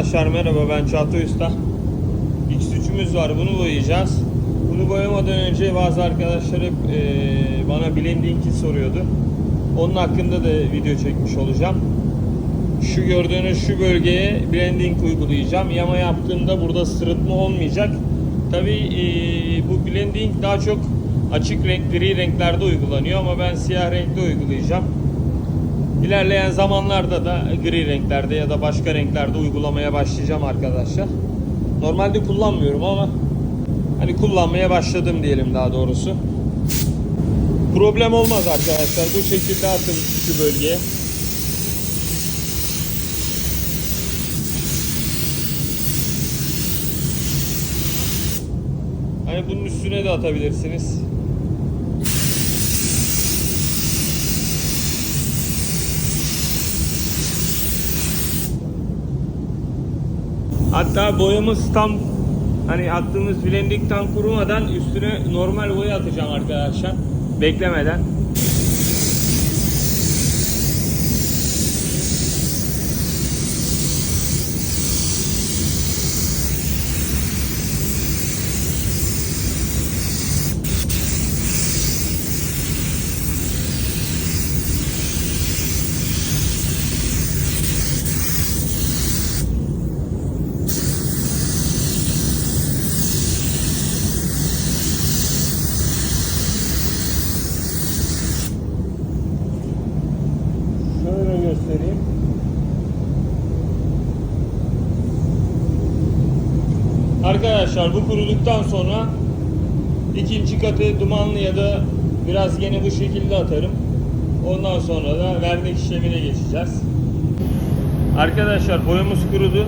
Arkadaşlar merhaba ben Çağatay Usta. X3'ümüz var bunu boyayacağız. Bunu boyamadan önce bazı arkadaşlar hep eee, bana blending'i soruyordu. Onun hakkında da video çekmiş olacağım. Şu gördüğünüz şu bölgeye blending uygulayacağım. Yama yaptığımda burada sırıtma olmayacak. Tabi bu blending daha çok açık renk gri renklerde uygulanıyor ama ben siyah renkte uygulayacağım. İlerleyen zamanlarda da gri renklerde ya da başka renklerde uygulamaya başlayacağım arkadaşlar. Normalde kullanmıyorum ama hani kullanmaya başladım diyelim daha doğrusu. Problem olmaz arkadaşlar. Bu şekilde atın şu bölgeye. Hani bunun üstüne de atabilirsiniz. Hatta boyamız tam hani attığımız blending tam kurumadan üstüne normal boya atacağım arkadaşlar. Beklemeden. Göstereyim. Arkadaşlar bu kuruduktan sonra ikinci katı dumanlı ya da biraz gene bu şekilde atarım. Ondan sonra da vernik işlemine geçeceğiz. Arkadaşlar boyamız kurudu.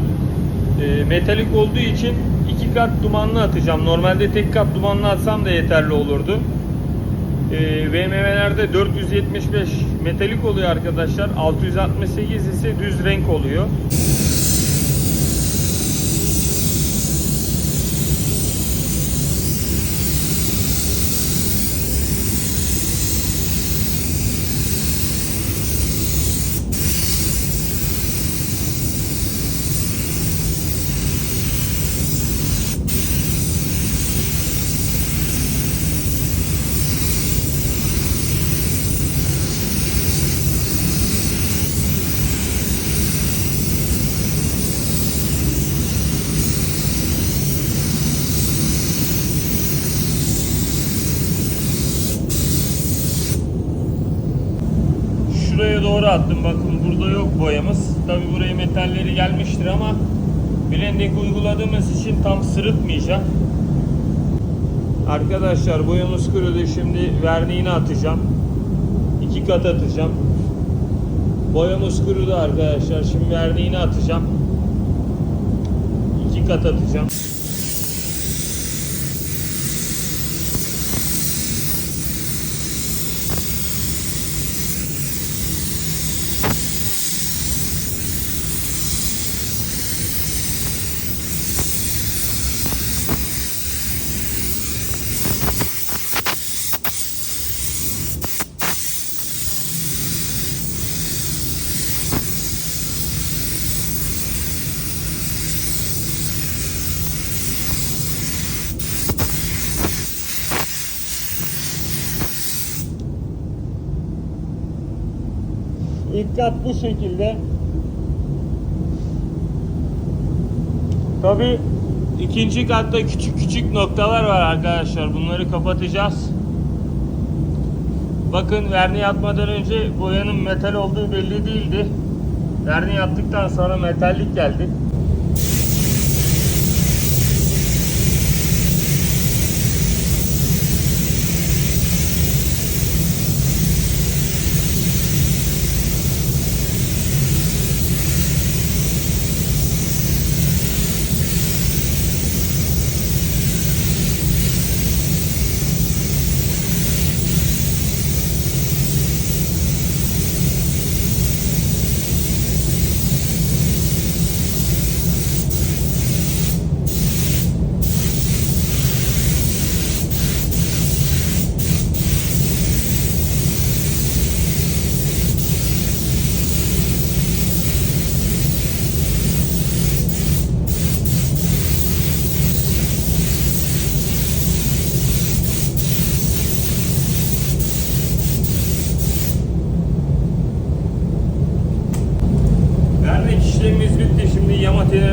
E, metalik olduğu için iki kat dumanlı atacağım. Normalde tek kat dumanlı atsam da yeterli olurdu. E, VMW'lerde 475 metalik oluyor arkadaşlar. 668 ise düz renk oluyor. Doğru attım. Bakın burada yok boyamız. Tabi buraya metalleri gelmiştir ama blending uyguladığımız için tam sırıtmayacak. Arkadaşlar boyamız kurudu. Şimdi verniğini atacağım. İki kat atacağım. Boyamız kurudu arkadaşlar. Şimdi verniğini atacağım. İki kat atacağım. İlk kat bu şekilde. Tabi ikinci katta küçük küçük noktalar var arkadaşlar. Bunları kapatacağız. Bakın verniği atmadan önce boyanın metal olduğu belli değildi. Verniği attıktan sonra metallik geldi.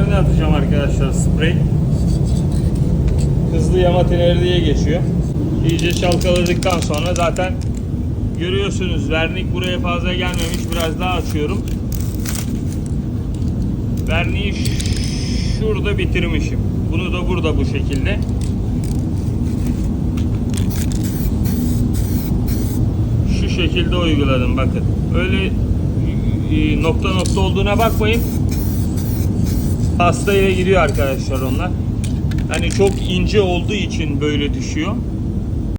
Tinerini atacağım arkadaşlar sprey. Hızlı yama tineri diye geçiyor. İyice çalkaladıktan sonra zaten görüyorsunuz vernik buraya fazla gelmemiş. Biraz daha açıyorum. Verniği şurada bitirmişim. Bunu da burada bu şekilde. Şu şekilde uyguladım bakın. Öyle e, nokta nokta olduğuna bakmayın. Pastayla gidiyor arkadaşlar onlar. Hani çok ince olduğu için böyle düşüyor.